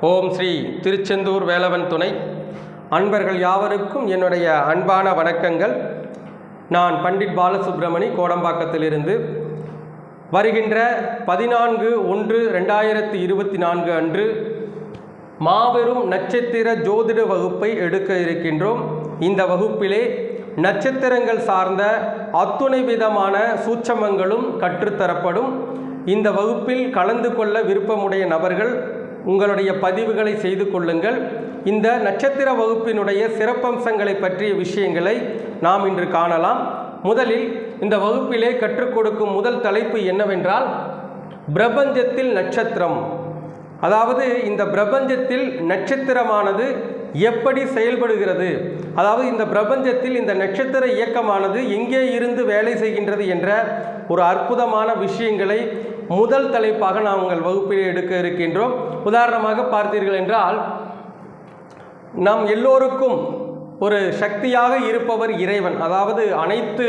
ஓம் ஸ்ரீ திருச்செந்தூர் வேலவன் துணை. அன்பர்கள் யாவருக்கும் என்னுடைய அன்பான வணக்கங்கள். நான் பண்டிட் பாலசுப்ரமணி கோடம்பாக்கத்திலிருந்து. வருகின்ற பதினான்கு ஒன்று ரெண்டாயிரத்தி இருபத்தி நான்கு அன்று மாபெரும் நட்சத்திர ஜோதிட வகுப்பை எடுக்க இருக்கின்றோம். இந்த வகுப்பிலே நட்சத்திரங்கள் சார்ந்த அத்துணை விதமான சூட்சமங்களும் கற்றுத்தரப்படும். இந்த வகுப்பில் கலந்து கொள்ள விருப்பமுடைய நபர்கள் உங்களுடைய பதிவுகளை செய்து கொள்ளுங்கள். இந்த நட்சத்திர வகுப்பினுடைய சிறப்பம்சங்களை பற்றிய விஷயங்களை நாம் இன்று காணலாம். முதலில் இந்த வகுப்பிலே கற்றுக் கொடுக்கும் முதல் தலைப்பு என்னவென்றால் பிரபஞ்சத்தில் நட்சத்திரம். அதாவது இந்த பிரபஞ்சத்தில் நட்சத்திரமானது எப்படி செயல்படுகிறது? அதாவது இந்த பிரபஞ்சத்தில் இந்த நட்சத்திர இயக்கமானது எங்கே இருந்து வேலை செய்கின்றது என்ற ஒரு அற்புதமான விஷயங்களை முதல் தலைப்பாக நாம் உங்கள் வகுப்பில் எடுக்க இருக்கின்றோம். உதாரணமாக பார்த்தீர்கள் என்றால் நாம் எல்லோருக்கும் ஒரு சக்தியாக இருப்பவர் இறைவன். அதாவது அனைத்து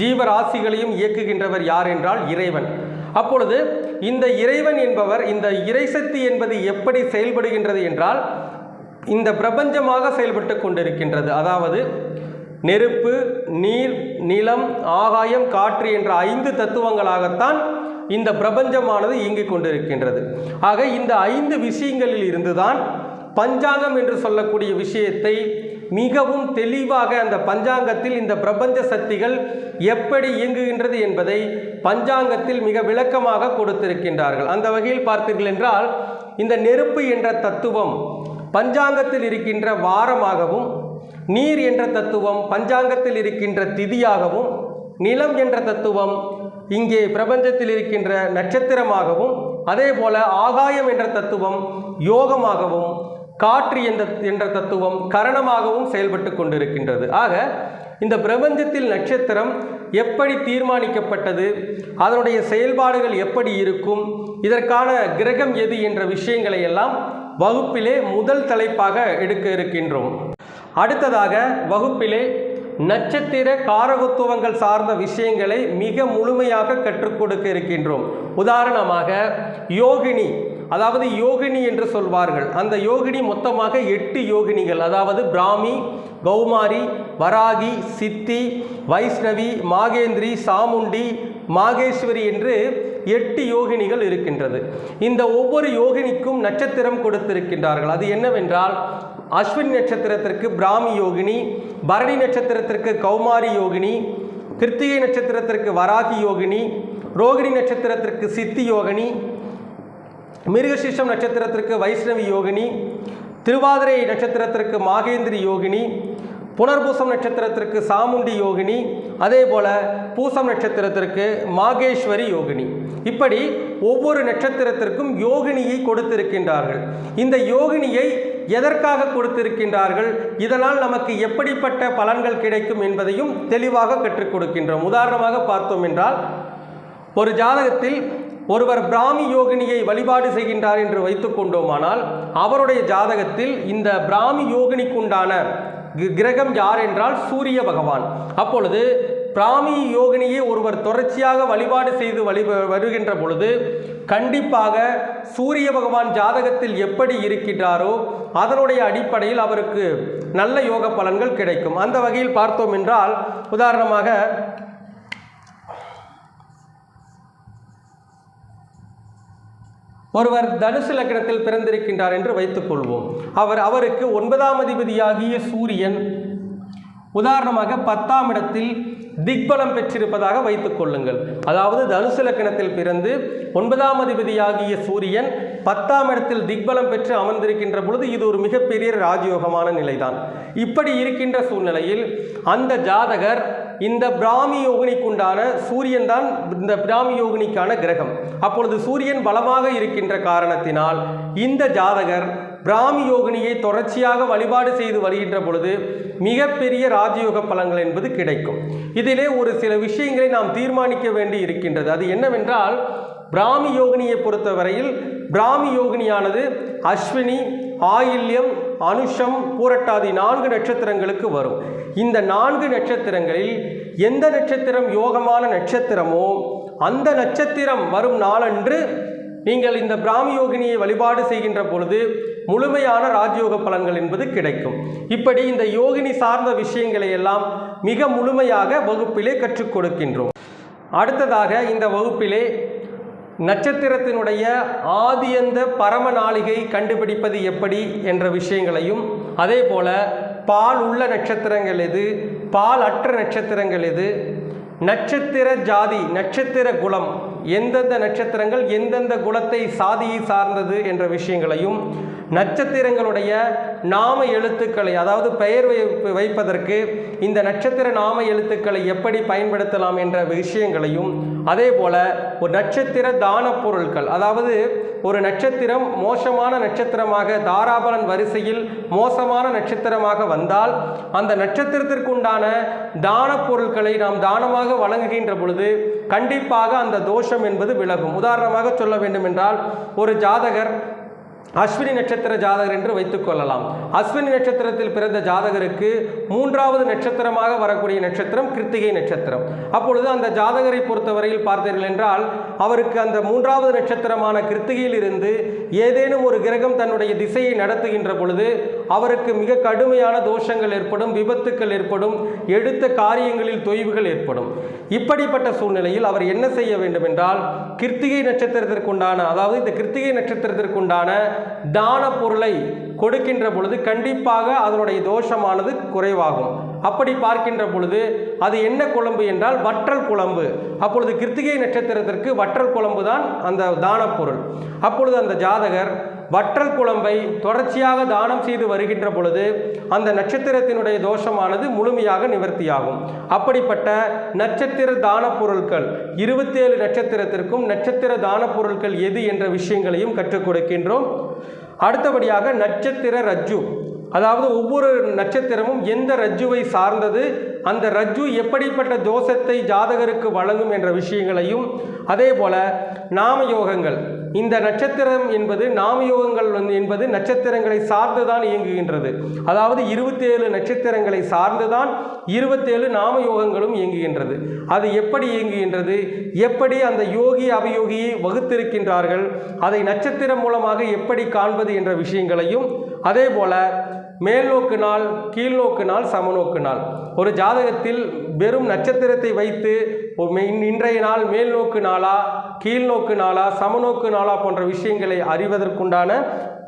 ஜீவராசிகளையும் இயக்குகின்றவர் யார் என்றால் இறைவன். அப்பொழுது இந்த இறைவன் என்பவர் இந்த இறைசக்தி என்பது எப்படி செயல்படுகின்றது என்றால் இந்த பிரபஞ்சமாக செயல்பட்டு கொண்டிருக்கின்றது. அதாவது நெருப்பு நீர் நிலம் ஆகாயம் காற்று என்ற ஐந்து தத்துவங்களாகத்தான் இந்த பிரபஞ்சமானது இயங்கிக் கொண்டிருக்கின்றது. ஆக இந்த ஐந்து விஷயங்களில் இருந்துதான் பஞ்சாங்கம் என்று சொல்லக்கூடிய விஷயத்தை மிகவும் தெளிவாக அந்த பஞ்சாங்கத்தில் இந்த பிரபஞ்ச சக்திகள் எப்படி இயங்குகின்றது என்பதை பஞ்சாங்கத்தில் மிக விளக்கமாக கொடுத்திருக்கின்றார்கள். அந்த வகையில் பார்த்தீர்கள் என்றால் இந்த நெருப்பு என்ற தத்துவம் பஞ்சாங்கத்தில் இருக்கின்ற வாரமாகவும் நீர் என்ற தத்துவம் பஞ்சாங்கத்தில் இருக்கின்ற திதியாகவும் நிலம் என்ற தத்துவம் இங்கே பிரபஞ்சத்தில் இருக்கின்ற நட்சத்திரமாகவும் அதே போல ஆகாயம் என்ற தத்துவம் யோகமாகவும் காற்று என்ற என்ற தத்துவம் கரணமாகவும் செயல்பட்டு கொண்டிருக்கின்றது. ஆக இந்த பிரபஞ்சத்தில் நட்சத்திரம் எப்படி தீர்மானிக்கப்பட்டது அதனுடைய செயல்பாடுகள் எப்படி இருக்கும் இதற்கான கிரகம் எது என்ற விஷயங்களை எல்லாம் வகுப்பிலே முதல் தலைப்பாக எடுக்க இருக்கின்றோம். அடுத்ததாக வகுப்பிலே நட்சத்திர காரகத்துவங்கள் சார்ந்த விஷயங்களை மிக முழுமையாக கற்றுக் கொடுக்க இருக்கின்றோம். உதாரணமாக யோகினி அதாவது யோகினி என்று சொல்வார்கள். அந்த யோகினி மொத்தமாக எட்டு யோகினிகள். அதாவது பிராமி கௌமாரி வராகி சித்தி வைஷ்ணவி மாகேந்திரி சாமுண்டி மாகேஸ்வரி என்று எட்டு யோகினிகள் இருக்கின்றது. இந்த ஒவ்வொரு யோகினிக்கும் நட்சத்திரம் கொடுத்திருக்கின்றார்கள். அது என்னவென்றால் அஸ்வின் நட்சத்திரத்திற்கு பிராமி யோகினி பரணி நட்சத்திரத்திற்கு கௌமாரி யோகினி கிருத்திகை நட்சத்திரத்திற்கு வராகி யோகினி ரோகிணி நட்சத்திரத்திற்கு சித்தி யோகினி மிருகசிஷம் நட்சத்திரத்திற்கு வைஷ்ணவி யோகினி திருவாதிரை நட்சத்திரத்திற்கு மாகேந்திரி யோகினி புனர்பூசம் நட்சத்திரத்திற்கு சாமுண்டி யோகினி அதே போல பூசம் நட்சத்திரத்திற்கு மாகேஸ்வரி யோகினி. இப்படி ஒவ்வொரு நட்சத்திரத்திற்கும் யோகினியை கொடுத்திருக்கின்றார்கள். இந்த யோகினியை எதற்காக கொடுத்திருக்கின்றார்கள்? இதனால் நமக்கு எப்படிப்பட்ட பலன்கள் கிடைக்கும் என்பதையும் தெளிவாக கற்றுக் கொடுக்கின்றோம். உதாரணமாக பார்த்தோம் என்றால் ஒரு ஜாதகத்தில் ஒருவர் பிராமி யோகினியை வழிபாடு செய்கின்றார் என்று வைத்துக் கொண்டோமானால் அவருடைய ஜாதகத்தில் இந்த பிராமி யோகினிக்குண்டான கி- கிரகம் யார் என்றால் சூரிய பகவான். அப்பொழுது பிராமி யோகினியை ஒருவர் தொடர்ச்சியாக வழிபாடு செய்து வழி வருகின்ற பொழுது கண்டிப்பாக சூரிய பகவான் ஜாதகத்தில் எப்படி இருக்கின்றாரோ அதனுடைய அடிப்படையில் அவருக்கு நல்ல யோக பலன்கள் கிடைக்கும். அந்த வகையில் பார்த்தோம் என்றால் உதாரணமாக ஒருவர் தனுசு லக்னத்தில் பிறந்திருக்கின்றார் என்று வைத்துக்கொள்வோம் அவர் அவருக்கு ஒன்பதாம் அதிபதியாகிய சூரியன் உதாரணமாக பத்தாம் இடத்தில் திக்பலம் பெற்றிருப்பதாக வைத்துக் கொள்ளுங்கள். அதாவது தனுசு லக்கணத்தில் பிறந்து ஒன்பதாம் அதிபதியாகிய சூரியன் பத்தாம் இடத்தில் திக்பலம் பெற்று அமர்ந்திருக்கின்ற பொழுது இது ஒரு மிகப்பெரிய ராஜயோகமான நிலைதான். இப்படி இருக்கின்ற சூழ்நிலையில் அந்த ஜாதகர் இந்த பிராமி யோகினிக்குண்டான சூரியன் தான் இந்த பிராமி யோகினிக்கான கிரகம். அப்பொழுது சூரியன் பலமாக இருக்கின்ற காரணத்தினால் இந்த ஜாதகர் பிராமி யோகினியை தொடர்ச்சியாக வழிபாடு செய்து வருகின்ற பொழுது மிகப்பெரிய ராஜயோக பலன்கள் என்பது கிடைக்கும். இதிலே ஒரு சில விஷயங்களை நாம் தீர்மானிக்க வேண்டி இருக்கின்றது. அது என்னவென்றால் பிராமி யோகினியை பொறுத்தவரையில் பிராமி யோகினியானது அஸ்வினி ஆயில்யம் அனுஷம் பூரட்டாதி நான்கு நட்சத்திரங்களுக்கு வரும். இந்த நான்கு நட்சத்திரங்களில் எந்த நட்சத்திரம் யோகமான நட்சத்திரமோ அந்த நட்சத்திரம் வரும் நாளன்று நீங்கள் இந்த பிராமி யோகினியை வழிபாடு செய்கின்ற பொழுது முழுமையான ராஜயோக பலன்கள் என்பது கிடைக்கும். இப்படி இந்த யோகினி சார்ந்த விஷயங்களை எல்லாம் மிக முழுமையாக வகுப்பிலே கற்றுக் கொடுக்கின்றோம். அடுத்ததாக இந்த வகுப்பிலே நட்சத்திரத்தினுடைய ஆதியந்த பரம நாளிகை கண்டுபிடிப்பது எப்படி என்ற விஷயங்களையும் அதே போல பால் உள்ள நட்சத்திரங்கள் எது பால் அற்ற நட்சத்திரங்கள் எது நட்சத்திர ஜாதி நட்சத்திர குலம் எந்தெந்த நட்சத்திரங்கள் எந்தெந்த குலத்தை சாதியை சார்ந்தது என்ற விஷயங்களையும் நட்சத்திரங்களுடைய நாம எழுத்துக்களை அதாவது பெயர் வைப்பு வைப்பதற்கு இந்த நட்சத்திர நாம எழுத்துக்களை எப்படி பயன்படுத்தலாம் என்ற விஷயங்களையும் அதே போல ஒரு நட்சத்திர தான பொருட்கள் அதாவது ஒரு நட்சத்திரம் மோசமான நட்சத்திரமாக தாராபலன் வரிசையில் மோசமான நட்சத்திரமாக வந்தால் அந்த நட்சத்திரத்திற்குண்டான தான பொருட்களை நாம் தானமாக வழங்குகின்ற பொழுது கண்டிப்பாக அந்த தோஷம் என்பது விலகும். உதாரணமாக சொல்ல வேண்டுமென்றால் ஒரு ஜாதகர் அஸ்வினி நட்சத்திர ஜாதகர் என்று வைத்துக் கொள்ளலாம். அஸ்வினி நட்சத்திரத்தில் பிறந்த ஜாதகருக்கு மூன்றாவது நட்சத்திரமாக வரக்கூடிய நட்சத்திரம் கிருத்திகை நட்சத்திரம். அப்பொழுது அந்த ஜாதகரை பொறுத்தவரையில் பார்த்தீர்கள் என்றால் அவருக்கு அந்த மூன்றாவது நட்சத்திரமான கிருத்திகையில் இருந்து ஏதேனும் ஒரு கிரகம் தன்னுடைய திசையை நடத்துகின்ற பொழுது அவருக்கு மிக கடுமையான தோஷங்கள் ஏற்படும் விபத்துக்கள் ஏற்படும் எடுத்த காரியங்களில் தொய்வுகள் ஏற்படும். இப்படிப்பட்ட சூழ்நிலையில் அவர் என்ன செய்ய வேண்டும் என்றால் கிருத்திகை நட்சத்திரத்திற்குண்டான அதாவது இந்த கிருத்திகை நட்சத்திரத்திற்குண்டான தான பொருளை கொடுக்கின்ற பொழுது கண்டிப்பாக அதனுடைய தோஷமானது குறைவாகும். அப்படி பார்க்கின்ற பொழுது அது என்ன குழம்பு என்றால் வற்றல் குழம்பு. அப்பொழுது கிருத்திகை நட்சத்திரத்திற்கு வற்றல் குழம்பு தான் அந்த தான பொருள் அப்பொழுது அந்த ஜாதகர் வற்றல் குழம்பை தொடர்ச்சியாக தானம் செய்து வருகின்ற பொழுது அந்த நட்சத்திரத்தினுடைய தோஷமானது முழுமையாக நிவர்த்தியாகும். அப்படிப்பட்ட நட்சத்திர தான பொருட்கள் இருபத்தேழு நட்சத்திரத்திற்கும் நட்சத்திர தான பொருட்கள் எது என்ற விஷயங்களையும் கற்றுக் கொடுக்கின்றோம். அடுத்தபடியாக நட்சத்திர ரஜ்ஜு. அதாவது ஒவ்வொரு நட்சத்திரமும் எந்த ரஜ்ஜுவை சார்ந்தது அந்த ரஜ்ஜு எப்படிப்பட்ட தோஷத்தை ஜாதகருக்கு வழங்கும் என்ற விஷயங்களையும் அதே போல நாமயோகங்கள். இந்த நட்சத்திரம் என்பது நாமயோகங்கள் வந்து என்பது நட்சத்திரங்களை சார்ந்துதான் இயங்குகின்றது. அதாவது இருபத்தேழு நட்சத்திரங்களை சார்ந்துதான் இருபத்தேழு நாமயோகங்களும் இயங்குகின்றது. அது எப்படி இயங்குகின்றது? எப்படி அந்த யோகி அவயோகியை வகுத்திருக்கின்றார்கள்? அதை நட்சத்திரம் மூலமாக எப்படி காண்பது என்ற விஷயங்களையும் அதே போல மேல்நோக்கு நாள் கீழ்நோக்கு நாள் சமநோக்கு நாள் ஒரு ஜாதகத்தில் வெறும் நட்சத்திரத்தை வைத்து இன்றைய நாள் மேல்நோக்கு நாளா கீழ்நோக்கு நாளா சமநோக்கு நாளா போன்ற விஷயங்களை அறிவதற்குண்டான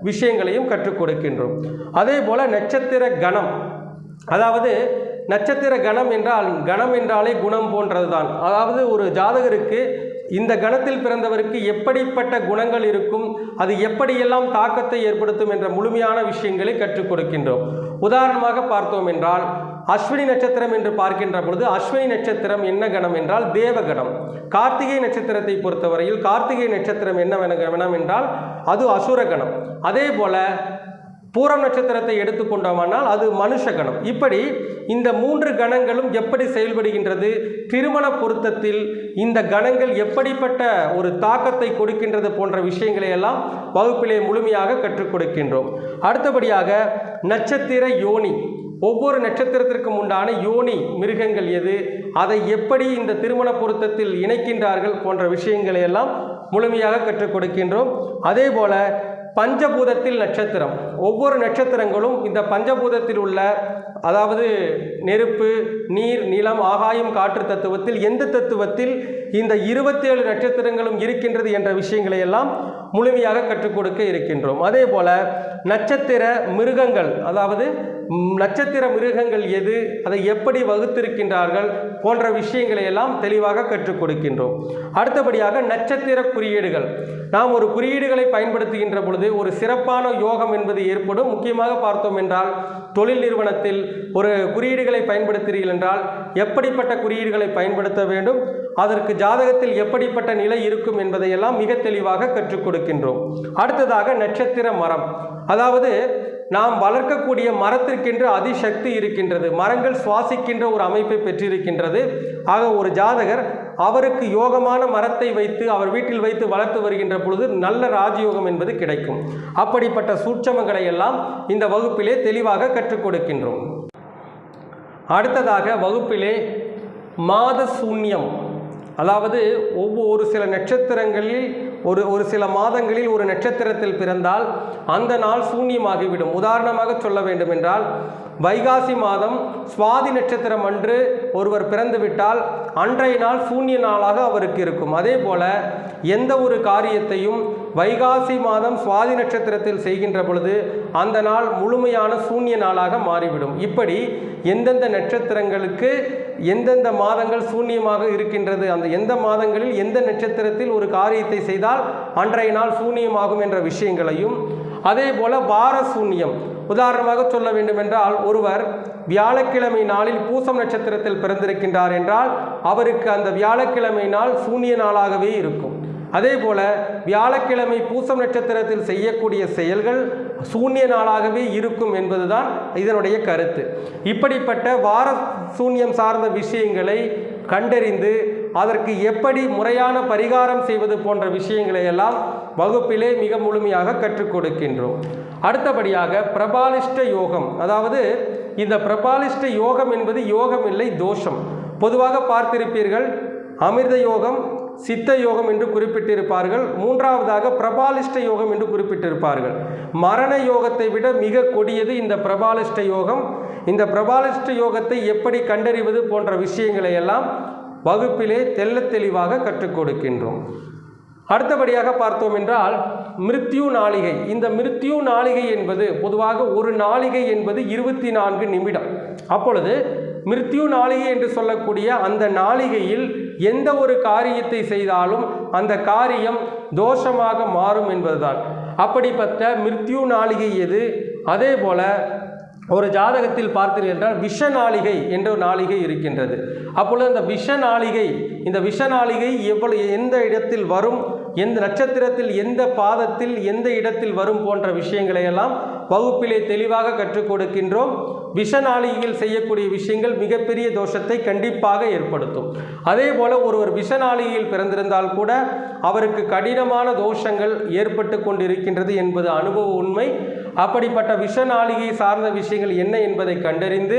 விஷயங்களையும் கற்றுக் கொடுக்கின்றோம். அதே போல் நட்சத்திர கணம். அதாவது நட்சத்திர கணம் என்றால் கணம் என்றாலே குணம் போன்றதுதான். அதாவது ஒரு ஜாதகருக்கு இந்த கணத்தில் பிறந்தவருக்கு எப்படிப்பட்ட குணங்கள் இருக்கும் அது எப்படியெல்லாம் தாக்கத்தை ஏற்படுத்தும் என்ற முழுமையான விஷயங்களை கற்றுக் கொடுக்கின்றோம். உதாரணமாக பார்த்தோம் என்றால் அஸ்வினி நட்சத்திரம் என்று பார்க்கின்ற பொழுது அஸ்வினி நட்சத்திரம் என்ன கணம் என்றால் தேவகணம். கார்த்திகை நட்சத்திரத்தை பொறுத்தவரையில் கார்த்திகை நட்சத்திரம் என்ன கணம் என்றால் அது அசுரகணம். அதே போல பூரம் நட்சத்திரத்தை எடுத்துக்கொண்டோமானால் அது மனுஷ கணம் இப்படி இந்த மூன்று கணங்களும் எப்படி செயல்படுகின்றது? திருமண பொருத்தத்தில் இந்த கணங்கள் எப்படிப்பட்ட ஒரு தாக்கத்தை கொடுக்கின்றது போன்ற விஷயங்களை எல்லாம் வகுப்பிலே முழுமையாக கற்றுக் கொடுக்கின்றோம். அடுத்தபடியாக நட்சத்திர யோனி. ஒவ்வொரு நட்சத்திரத்திற்கும் உண்டான யோனி மிருகங்கள் எது? அதை எப்படி இந்த திருமண பொருத்தத்தில் இணைக்கின்றார்கள் போன்ற விஷயங்களை எல்லாம் முழுமையாக கற்றுக் கொடுக்கின்றோம். அதே போல பஞ்சபூதத்தில் நட்சத்திரம். ஒவ்வொரு நட்சத்திரங்களும் இந்த பஞ்சபூதத்தில் உள்ள அதாவது நெருப்பு நீர் நிலம் ஆகாயம் காற்று தத்துவத்தில் எந்த தத்துவத்தில் இந்த இருபத்தேழு நட்சத்திரங்களும் இருக்கின்றது என்ற விஷயங்களை எல்லாம் முழுமையாக கற்றுக் கொடுக்க இருக்கின்றோம். அதே போல நட்சத்திர மிருகங்கள் அதாவது நட்சத்திர மிருகங்கள் எது அதை எப்படி வகுத்திருக்கின்றார்கள் போன்ற விஷயங்களை எல்லாம் தெளிவாக கற்றுக் கொடுக்கின்றோம். அடுத்தபடியாக நட்சத்திர குறியீடுகள். நாம் ஒரு குறியீடுகளை பயன்படுத்துகின்ற பொழுது ஒரு சிறப்பான யோகம் என்பது ஏற்படும். முக்கியமாக பார்த்தோம் என்றால் தொழில் நிறுவனத்தில் ஒரு குறியீடுகளை பயன்படுத்துகிறீர்கள் என்றால் எப்படிப்பட்ட குறியீடுகளை பயன்படுத்த வேண்டும்? அதற்கு ஜாதகத்தில் எப்படிப்பட்ட நிலை இருக்கும் என்பதையெல்லாம் மிக தெளிவாக கற்றுக் கொடுக்கின்றோம். அடுத்ததாக நட்சத்திர மரம். அதாவது நாம் வளர்க்கக்கூடிய மரத்திற்கென்று அதிசக்தி இருக்கின்றது. மரங்கள் சுவாசிக்கின்ற ஒரு அமைப்பை பெற்றிருக்கின்றது. ஆக ஒரு ஜாதகர் அவருக்கு யோகமான மரத்தை வைத்து அவர் வீட்டில் வைத்து வளர்த்து வருகின்ற பொழுது நல்ல ராஜயோகம் என்பது கிடைக்கும். அப்படிப்பட்ட சூட்சமங்களை எல்லாம் இந்த வகுப்பிலே தெளிவாக கற்றுக் கொடுக்கின்றோம். அடுத்ததாக வகுப்பிலே மாத சூன்யம். அதாவது ஒவ்வொரு சில நட்சத்திரங்களில் ஒரு ஒரு சில மாதங்களில் ஒரு நட்சத்திரத்தில் பிறந்தால் அந்த நாள் சூன்யமாகிவிடும். உதாரணமாக சொல்ல வேண்டும் என்றால் வைகாசி மாதம் சுவாதி நட்சத்திரம் அன்று ஒருவர் பிறந்துவிட்டால் அன்றைய நாள் சூன்ய நாளாக அவருக்கு இருக்கும். அதே போல எந்த ஒரு காரியத்தையும் வைகாசி மாதம் சுவாதி நட்சத்திரத்தில் செய்கின்ற பொழுது அந்த நாள் முழுமையான சூன்ய நாளாக மாறிவிடும். இப்படி எந்தெந்த நட்சத்திரங்களுக்கு எந்தெந்த மாதங்கள் சூன்யமாக இருக்கின்றது அந்த எந்த மாதங்களில் எந்த நட்சத்திரத்தில் ஒரு காரியத்தை செய்தால் அன்றைய நாள் சூன்யமாகும் என்ற விஷயங்களையும் அதே போல வார சூன்யம். உதாரணமாக சொல்ல வேண்டுமென்றால் ஒருவர் வியாழக்கிழமை நாளில் பூசம் நட்சத்திரத்தில் பிறந்திருக்கின்றார் என்றால் அவருக்கு அந்த வியாழக்கிழமை நாள் சூன்ய நாளாகவே இருக்கும். அதே போல வியாழக்கிழமை பூசம் நட்சத்திரத்தில் செய்யக்கூடிய செயல்கள் சூன்ய நாளாகவே இருக்கும் என்பதுதான் இதனுடைய கருத்து. இப்படிப்பட்ட வார சூன்யம் சார்ந்த விஷயங்களை கண்டறிந்து அதற்கு எப்படி முறையான பரிகாரம் செய்வது போன்ற விஷயங்களை எல்லாம் வகுப்பிலே மிக முழுமையாக கற்றுக் கொடுக்கின்றோம். அடுத்தபடியாக பிரபாலிஷ்ட யோகம். அதாவது இந்த பிரபாலிஷ்ட யோகம் என்பது யோகம் இல்லை தோஷம். பொதுவாக பார்த்திருப்பீர்கள் அமிர்த யோகம் சித்த யோகம் என்று குறிப்பிட்டிருப்பார்கள். மூன்றாவதாக பிரபாலிஷ்ட யோகம் என்று குறிப்பிட்டிருப்பார்கள். மரண யோகத்தை விட மிக கொடியது இந்த பிரபாலிஷ்ட யோகம். இந்த பிரபாலிஷ்ட யோகத்தை எப்படி கண்டறிவது போன்ற விஷயங்களை எல்லாம் வகுப்பிலே தெல்ல தெளிவாக கற்றுக் கொடுக்கின்றோம். அடுத்தபடியாக பார்த்தோம் என்றால் மிருத்யு நாளிகை. இந்த மிருத்யு நாளிகை என்பது பொதுவாக ஒரு நாளிகை என்பது இருபத்தி நான்கு நிமிடம். அப்பொழுது மிருத்யு நாளிகை என்று சொல்லக்கூடிய அந்த நாளிகையில் எந்த ஒரு காரியத்தை செய்தாலும் அந்த காரியம் தோஷமாக மாறும் என்பதுதான். அப்படிப்பட்ட மிருத்யு நாளிகை எது? அதே போல ஒரு ஜாதகத்தில் பார்த்தீர்கள் என்றால் விஷ நாளிகை என்ற ஒரு நாளிகை இருக்கின்றது. அப்பொழுது அந்த விஷ நாளிகை இந்த விஷ நாளிகை எவ்வளவு எந்த இடத்தில் வரும்? எந்த நட்சத்திரத்தில் எந்த பாதத்தில் எந்த இடத்தில் வரும் போன்ற விஷயங்களை எல்லாம் வகுப்பிலே தெளிவாக கற்றுக் கொடுக்கின்றோம். விஷநாளியில் செய்யக்கூடிய விஷயங்கள் மிகப்பெரிய தோஷத்தை கண்டிப்பாக ஏற்படுத்தும். அதே போல ஒருவர் விஷநாளியில் பிறந்திருந்தால் கூட அவருக்கு கடினமான தோஷங்கள் ஏற்பட்டு கொண்டிருக்கின்றது என்பது அனுபவ உண்மை. அப்படிப்பட்ட விஷநாளிகை சார்ந்த விஷயங்கள் என்ன என்பதை கண்டறிந்து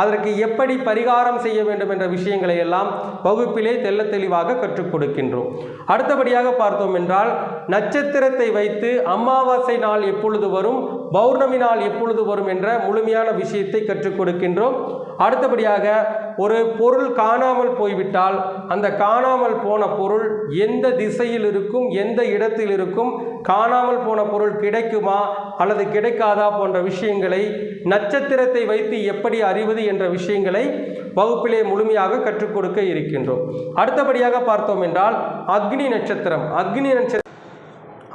அதற்கு எப்படி பரிகாரம் செய்ய வேண்டும் என்ற விஷயங்களை எல்லாம் வகுப்பிலே தெல்ல தெளிவாக கற்றுக் கொடுக்கின்றோம். அடுத்தபடியாக பார்த்தோம் என்றால் நட்சத்திரத்தை வைத்து அமாவாசை நாள் எப்பொழுது வரும் பௌர்ணமி நாள் எப்பொழுது வரும் என்ற முழுமையான விஷயத்தை கற்றுக் கொடுக்கின்றோம். அடுத்தபடியாக ஒரு பொருள் காணாமல் போய்விட்டால் அந்த காணாமல் போன பொருள் எந்த திசையில் இருக்கும் எந்த இடத்தில் இருக்கும் காணாமல் போன பொருள் கிடைக்குமா அல்லது கிடைக்காதா போன்ற விஷயங்களை நட்சத்திரத்தை வைத்து எப்படி அறிவது என்ற விஷயங்களை வகுப்பிலே முழுமையாக கற்றுக் கொடுக்க இருக்கின்றோம். அடுத்தபடியாக பார்த்தோம் என்றால் அக்னி நட்சத்திரம். அக்னி நட்சத்திரம்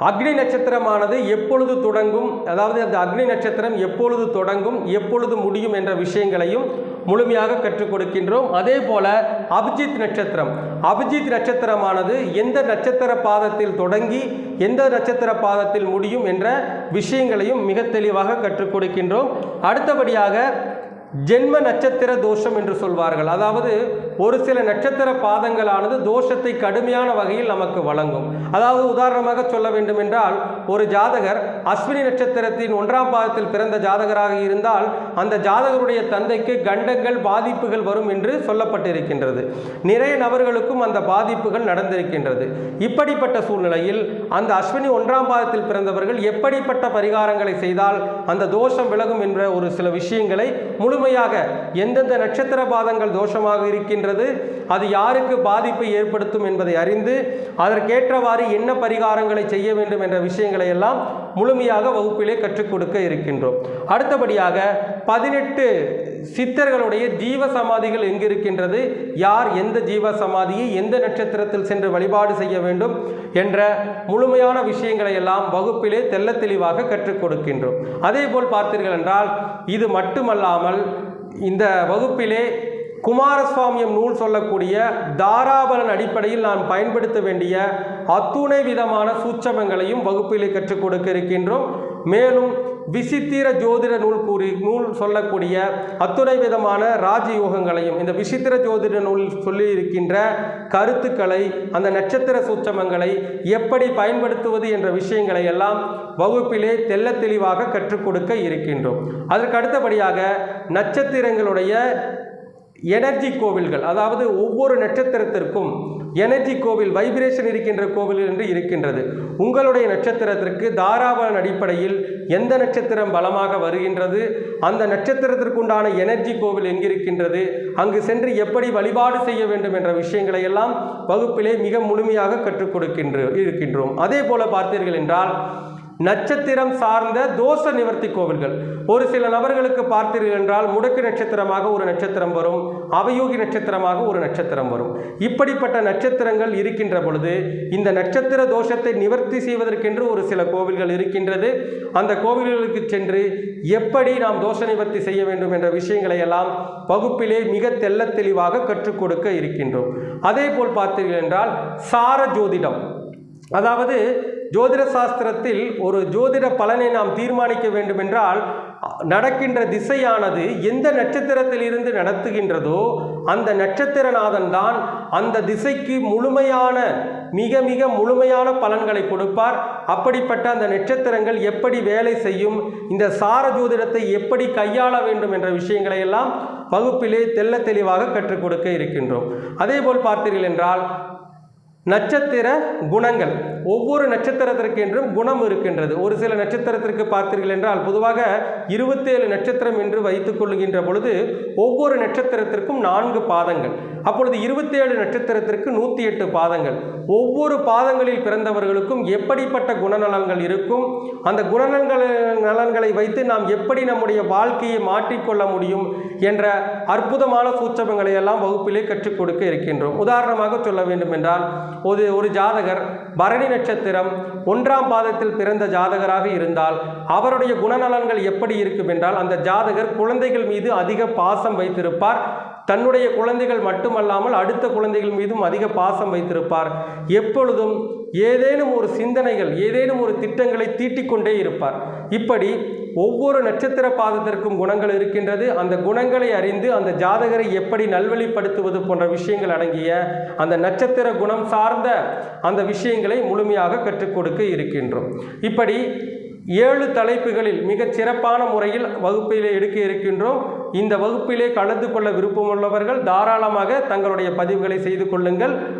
அக்னி நட்சத்திரமானது எப்பொழுது தொடங்கும்? அதாவது அந்த அக்னி நட்சத்திரம் எப்பொழுது தொடங்கும்? எப்பொழுது முடியும் என்ற விஷயங்களையும் முழுமையாக கற்றுக் கொடுக்கின்றோம். அதே போல அபிஜித் நட்சத்திரம். அபிஜித் நட்சத்திரமானது எந்த நட்சத்திர பாதத்தில் தொடங்கி எந்த நட்சத்திர பாதத்தில் முடியும் என்ற விஷயங்களையும் மிக தெளிவாக கற்றுக் கொடுக்கின்றோம். அடுத்தபடியாக ஜென்ம நட்சத்திர தோஷம் என்று சொல்வார்கள். அதாவது ஒரு சில நட்சத்திர பாதங்களானது தோஷத்தை கடுமையான வகையில் நமக்கு வழங்கும். அதாவது உதாரணமாக சொல்ல வேண்டும் என்றால் ஒரு ஜாதகர் அஸ்வினி நட்சத்திரத்தின் ஒன்றாம் பாதத்தில் பிறந்த ஜாதகராக இருந்தால் அந்த ஜாதகருடைய தந்தைக்கு கண்டங்கள் பாதிப்புகள் வரும் என்று சொல்லப்பட்டிருக்கின்றது. நிறைய நபர்களுக்கும் அந்த பாதிப்புகள் நடந்திருக்கின்றது. இப்படிப்பட்ட சூழ்நிலையில் அந்த அஸ்வினி ஒன்றாம் பாதத்தில் பிறந்தவர்கள் எப்படிப்பட்ட பரிகாரங்களை செய்தால் அந்த தோஷம் விலகும் என்ற ஒரு சில விஷயங்களை முழுமையாக எந்தெந்த நட்சத்திர பாதங்கள் தோஷமாக இருக்கின்றது அது யாருக்கு பாதிப்பை ஏற்படுத்தும் என்பதை அறிந்து அதற்கேற்றவாறு என்ன பரிகாரங்களை செய்ய வேண்டும் என்ற விஷயங்களை எல்லாம் முழுமையாக வகுப்பிலே கற்றுக் கொடுக்க இருக்கின்றோம். அடுத்தபடியாக பதினெட்டு சித்தர்களுடைய ஜீவ சமாதிகள் எங்கு இருக்கின்றது யார் எந்த ஜீவ சமாதியை எந்த நட்சத்திரத்தில் சென்று வழிபாடு செய்ய வேண்டும் என்ற முழுமையான விஷயங்களை எல்லாம் வகுப்பிலே தெல்ல தெளிவாக கற்றுக் கொடுக்கின்றோம். அதேபோல் பார்த்தீர்கள் என்றால் இது மட்டுமல்லாமல் இந்த வகுப்பிலே குமாரசுவாமியம் நூல் சொல்லக்கூடிய தாராபலன் அடிப்படையில் நான் பயன்படுத்த வேண்டிய அத்துணை விதமான சூட்சமங்களையும் வகுப்பிலே கற்றுக் கொடுக்க இருக்கின்றோம். மேலும் விசித்திர ஜோதிட நூல் கூறி நூல் சொல்லக்கூடிய அத்துணை விதமான ராஜயோகங்களையும் இந்த விசித்திர ஜோதிட நூல் சொல்லி இருக்கின்ற கருத்துக்களை அந்த நட்சத்திர சூட்சமங்களை எப்படி பயன்படுத்துவது என்ற விஷயங்களை எல்லாம் வகுப்பிலே தெல்ல தெளிவாக கற்றுக் கொடுக்க இருக்கின்றோம். அதற்கு அடுத்தபடியாக நட்சத்திரங்களுடைய எனர்ஜி கோவில்கள் அதாவது ஒவ்வொரு நட்சத்திரத்திற்கும் எனர்ஜி கோவில் வைப்ரேஷன் இருக்கின்ற கோவில் என்று இருக்கின்றது. உங்களுடைய நட்சத்திரத்திற்கு தாராபலன் அடிப்படையில் எந்த நட்சத்திரம் பலமாக வருகின்றது அந்த நட்சத்திரத்திற்குண்டான எனர்ஜி கோவில் எங்கிருக்கின்றது அங்கு சென்று எப்படி வழிபாடு செய்ய வேண்டும் என்ற விஷயங்களை எல்லாம் வகுப்பிலே மிக முழுமையாக கற்றுக் கொடுக்கின்ற இருக்கின்றோம். அதே போல பார்த்தீர்கள் என்றால் நட்சத்திரம் சார்ந்த தோஷ நிவர்த்தி கோவில்கள். ஒரு சில நபர்களுக்கு பார்த்தீர்கள் என்றால் முடக்கு நட்சத்திரமாக ஒரு நட்சத்திரம் வரும் அவயோகி நட்சத்திரமாக ஒரு நட்சத்திரம் வரும். இப்படிப்பட்ட நட்சத்திரங்கள் இருக்கின்ற பொழுது இந்த நட்சத்திர தோஷத்தை நிவர்த்தி செய்வதற்கென்று ஒரு சில கோவில்கள் இருக்கின்றது. அந்த கோவில்களுக்கு சென்று எப்படி நாம் தோஷ நிவர்த்தி செய்ய வேண்டும் என்ற விஷயங்களை எல்லாம் வகுப்பிலே மிக தெல்ல தெளிவாக கற்றுக் கொடுக்க இருக்கின்றோம். அதே போல் பார்த்தீர்கள் என்றால் சார ஜோதிடம். அதாவது ஜோதிட சாஸ்திரத்தில் ஒரு ஜோதிட பலனை நாம் தீர்மானிக்க வேண்டுமென்றால் நடக்கின்ற திசையானது எந்த நட்சத்திரத்தில் இருந்து நடத்துகின்றதோ அந்த நட்சத்திரநாதன் தான் அந்த திசைக்கு முழுமையான மிக மிக முழுமையான பலன்களை கொடுப்பார். அப்படிப்பட்ட அந்த நட்சத்திரங்கள் எப்படி வேலை செய்யும் இந்த சார ஜோதிடத்தை எப்படி கையாள வேண்டும் என்ற விஷயங்களை எல்லாம் வகுப்பிலே தெல்ல தெளிவாக கற்றுக் கொடுக்க இருக்கின்றோம். அதேபோல் பார்த்தீர்கள் என்றால் நட்சத்திர குணங்கள் ஒவ்வொரு நட்சத்திரத்திற்கு என்றும் குணம் இருக்கின்றது. ஒரு சில நட்சத்திரத்திற்கு பார்த்தீர்கள் என்றால் பொதுவாக இருபத்தேழு நட்சத்திரம் என்று வைத்துக் கொள்கின்ற பொழுது ஒவ்வொரு நட்சத்திரத்திற்கும் நான்கு பாதங்கள். அப்பொழுது இருபத்தேழு நட்சத்திரத்திற்கு நூற்றி எட்டு பாதங்கள். ஒவ்வொரு பாதங்களில் பிறந்தவர்களுக்கும் எப்படிப்பட்ட குணநலன்கள் இருக்கும்? அந்த குணநலன்கள் நலன்களை வைத்து நாம் எப்படி நம்முடைய வாழ்க்கையை மாற்றிக்கொள்ள முடியும் என்ற அற்புதமான சூச்சகங்களை எல்லாம் வகுப்பிலே கற்றுக் கொடுக்க இருக்கின்றோம். உதாரணமாக சொல்ல வேண்டும் என்றால் ஒரு ஒரு ஜாதகர் பரணி நட்சத்திரம் ஒன்றாம் பாதத்தில் பிறந்த ஜாதகராக இருந்தால் அவருடைய குணநலன்கள் எப்படி இருக்கும் என்றால் அந்த ஜாதகர் குழந்தைகள் மீது அதிக பாசம் வைத்திருப்பார். தன்னுடைய குழந்தைகள் மட்டுமல்லாமல் அடுத்த குழந்தைகள் மீதும் அதிக பாசம் வைத்திருப்பார். எப்பொழுதும் ஏதேனும் ஒரு சிந்தனைகள் ஏதேனும் ஒரு திட்டங்களை தீட்டிக்கொண்டே இருப்பார். இப்படி ஒவ்வொரு நட்சத்திர பாதத்திற்கும் குணங்கள் இருக்கின்றது. அந்த குணங்களை அறிந்து அந்த ஜாதகரை எப்படி நல்வழிப்படுத்துவது போன்ற விஷயங்கள் அடங்கிய அந்த நட்சத்திர குணம் சார்ந்த அந்த விஷயங்களை முழுமையாக கற்றுக் கொடுக்க இருக்கின்றோம். இப்படி ஏழு தலைப்புகளில் மிகச் சிறப்பான முறையில் வகுப்பிலே எடுக்க இருக்கின்றோம். இந்த வகுப்பிலே கலந்து கொள்ள விருப்பமுள்ளவர்கள் தாராளமாக தங்களுடைய பதிவுகளை செய்து கொள்ளுங்கள்.